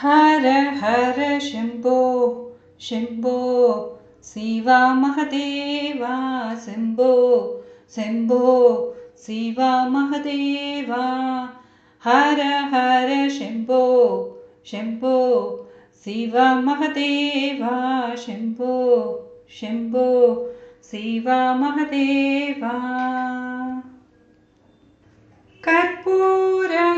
हर हर शम्भो शम्भो शिवा महदेवा शम्भो शम्भो शिवा महदेवा। हर हर शम्भो शम्भो शिवा महदेवा शम्भो शम्भो शिवा महदेवा। कर्पूरगौरं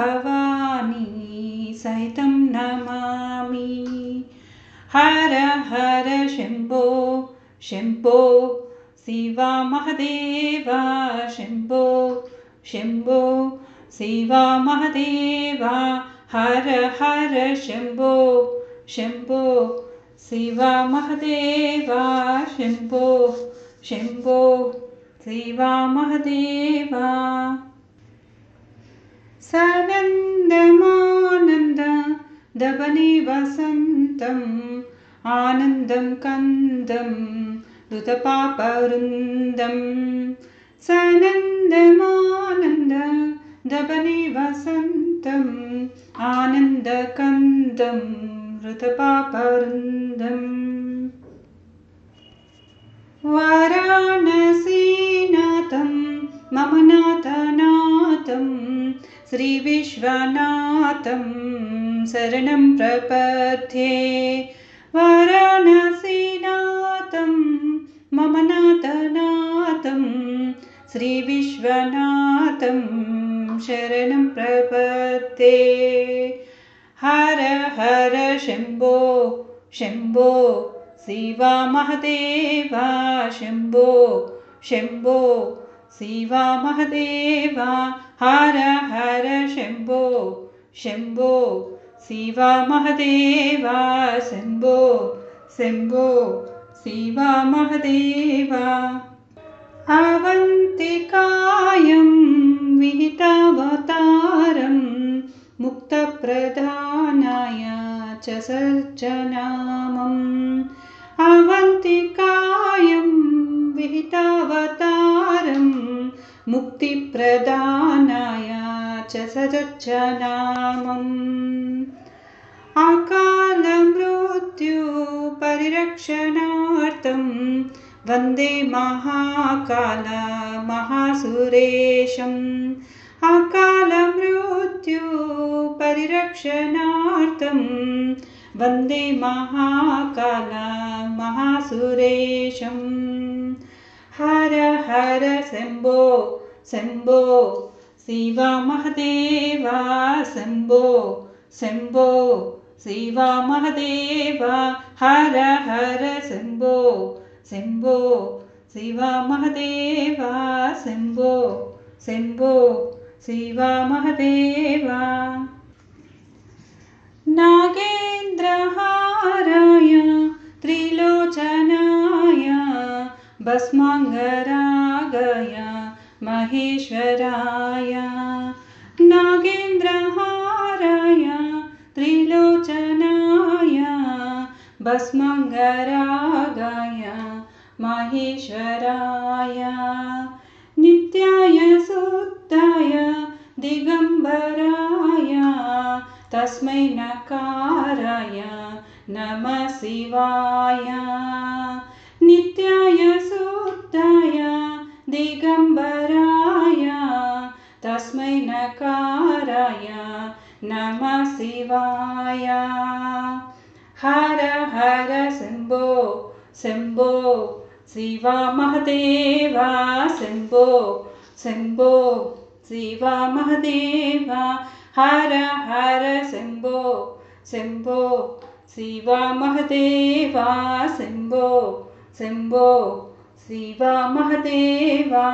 भवानी सहितं नमामि। हर हर शम्भो शम्भो, शिवा महदेवा, शम्भो शम्भो, शिवा महदेवा, हर हर शम्भो शम्भो, शिवा महदेवा, शम्भो शम्भो, शिवा महदेवा। सनन्दमानन्द दबने वसन्तम् आनन्दं कन्दं ऋतपापवृन्दं सनन्दमानन्द दबने वसन्तम् आनन्दकन्दं ऋतपापवृन्दम् वाराणसीनाथं मम नाथनाथं श्रीविश्वनाथं शरणं प्रपद्ये। वाराणसीनाथं मम नाथनाथं श्रीविश्वनाथं शरणं प्रपद्ये। हर हर शम्भो शम्भो शिवा महदेवा शम्भो शम्भो शिवा महदेवा हर हर शम्भो शम्भो शिवा महदेवा शम्भो शम्भो शिवा महदेवा। अवन्तिकायं विहितावतारं मुक्तप्रधानाय च सज्जनामम् अवन्तिकायं मुक्तिप्रदानाय च सज्जनामम् अकालमृत्युपरिरक्षणार्थं वन्दे महाकाल महासुरेशम्। अकालमृत्युपरिरक्षणार्थं वन्दे महाकाल महासुरेशम्। हर हर शम्भो शम्भो शिवा महदेवा शम्भो शम्भो शिवा महदेवा हर हर शम्भो शम्भो शिवा महदेवा शम्भो शम्भो शिवा महदेवा नागेन्द्रहाराय भस्माङ्गरागाय महेश्वराय। नागेन्द्रहाराय त्रिलोचनाय भस्माङ्गरागाय महेश्वराय। नित्याय शुद्धाय दिगम्बराय तस्मै नकाराय नमः शिवाय। नित्याय दिगम्बराय तस्मै नकाराय नमः शिवाय। हर हर शम्भो शम्भो शिवा महदेवा शम्भो शम्भो शिवा महदेवा। हर हर शम्भो शम्भो शिवा महदेवा शम्भो శంభో शिवा महादेवा।